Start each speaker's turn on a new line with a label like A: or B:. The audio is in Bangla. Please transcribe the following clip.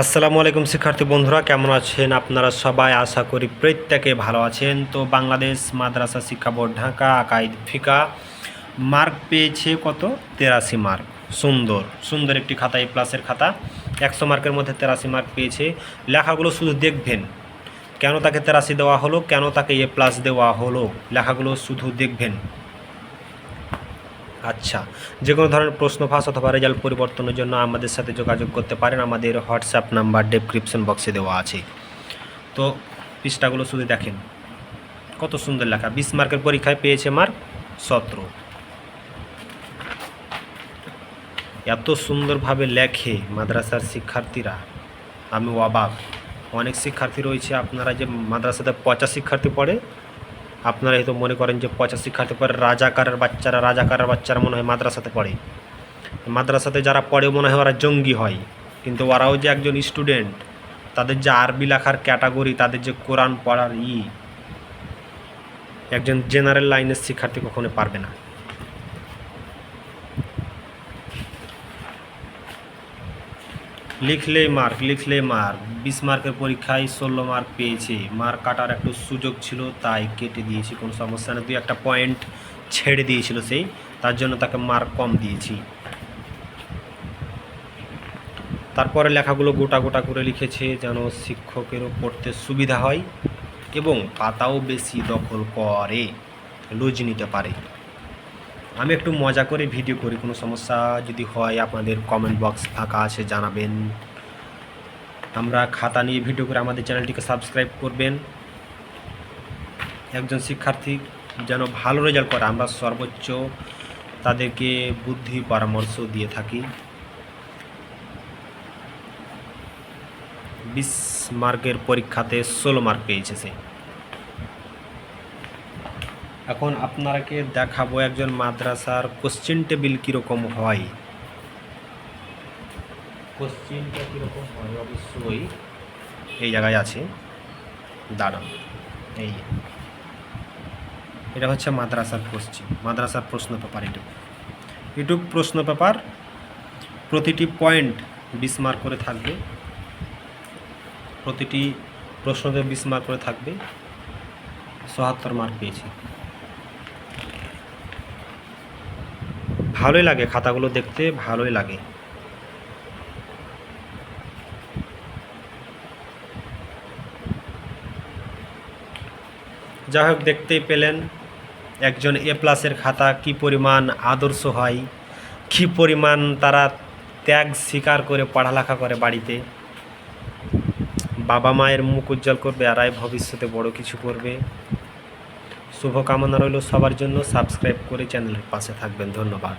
A: আসসালামু আলাইকুম শিক্ষার্থী বন্ধুরা, কেমন আছেন আপনারা সবাই? আশা করি প্রত্যেকে ভালো আছেন। তো বাংলাদেশ মাদ্রাসা শিক্ষা বোর্ড, ঢাকা আকাইদ ফিকা। মার্ক পেয়েছে কত? তেরাশি মার্ক। সুন্দর সুন্দর একটি খাতা, এ প্লাসের খাতা। একশো মার্কের মধ্যে তেরাশি মার্ক পেয়েছে। লেখাগুলো শুধু দেখবেন। কেন তাকে তেরাশি দেওয়া হলো? কেন তাকে এ প্লাস দেওয়া হলো? লেখাগুলো শুধু দেখবেন। আচ্ছা যে কোনো ধরনের প্রশ্ন ফাঁস অথবা রেজাল্ট পরিবর্তনের জন্য আমাদের সাথে যোগাযোগ করতে পারেন। আমাদের হোয়াটসঅ্যাপ নাম্বার ডেসক্রিপশন বক্সে দেওয়া আছে। তো, পৃষ্ঠাগুলো শুধু দেখেন। কত সুন্দর লেখা। বিশ মার্কের পরীক্ষায় পেয়েছে মার্ক সতেরো। এত সুন্দরভাবে লেখে মাদ্রাসার শিক্ষার্থীরা। আমি অবাক। অনেক শিক্ষার্থী রয়েছে, আপনারা যে মাদ্রাসাতে পচা শিক্ষার্থী পড়ে আপনারা হয়তো মনে করেন যে পঁচাশি শিক্ষার্থী পরে রাজাকারের বাচ্চারা রাজাকারের বাচ্চারা মনে হয় মাদ্রাসাতে পড়ে। মাদ্রাসাতে যারা পড়ে মনে হয় ওরা জঙ্গি হয়। কিন্তু ওরাও যে একজন স্টুডেন্ট, তাদের যে আরবি লেখার ক্যাটাগরি, তাদের যে কোরআন পড়ার ই, একজন জেনারেল লাইনের শিক্ষার্থী কখনো পারবে না। লিখলে মার্ক লিখলে মার্ক বিশ মার্কের পরীক্ষায় ষোলো মার্ক পেয়েছে। মার্ক কাটার একটু সুযোগ ছিল, তাই কেটে দিয়েছি, কোনো সমস্যা নেই। দুই একটা পয়েন্ট ছেড়ে দিয়েছিল সেই, তার জন্য তাকে মার্ক কম দিয়েছি। তারপরে লেখাগুলো গোটা গোটা করে লিখেছে, যেন শিক্ষকেরও পড়তে সুবিধা হয় এবং পাতাও বেশি দখল করে, লুজ নিতে পারে। আমি একটু মজা করে ভিডিও করি, কোনো সমস্যা যদি হয় আপনাদের কমেন্ট বক্স ফাঁকা আছে জানাবেন। আমরা খাতা নিয়ে ভিডিও করে আমাদের চ্যানেলটিকে সাবস্ক্রাইব করবেন। একজন শিক্ষার্থী যেন ভালো রেজাল্ট করে, আমরা সর্বোচ্চ তাদেরকে বুদ্ধি পরামর্শ দিয়ে থাকি। বিশ মার্কের পরীক্ষাতে ষোলো মার্ক পেয়েছে সে। এখন আপনারাকে দেখাবো একজন মাদ্রাসার কোশ্চেন টেবিল কীরকম হয়। কোশ্চেনটা কীরকম হয়? অবশ্যই এই জায়গায় আছে। দাঁড়ান। এই এটা হচ্ছে মাদ্রাসার কোশ্চেন মাদ্রাসার প্রশ্ন পেপার এটুকু। এটুক প্রশ্ন পেপার প্রতিটি পয়েন্ট বিশ মার্ক করে থাকবে। প্রতিটি প্রশ্নতে বিশ মার্ক করে থাকবে। চুয়াত্তর মার্ক পেয়েছি। ভালোই লাগে, খাতাগুলো দেখতে ভালোই লাগে। যাই হোক, দেখতেই পেলেন একজন এ প্লাসের খাতা কি পরিমাণ আদর্শ হয়, কি পরিমাণ তারা ত্যাগ স্বীকার করে পড়ালেখা করে বাড়িতে। বাবা মায়ের মুখ উজ্জ্বল করবে, আর ভবিষ্যতে বড় কিছু করবে। শুভকামনা রইল সবার জন্য। সাবস্ক্রাইব করে চ্যানেলের পাশে থাকবেন। ধন্যবাদ।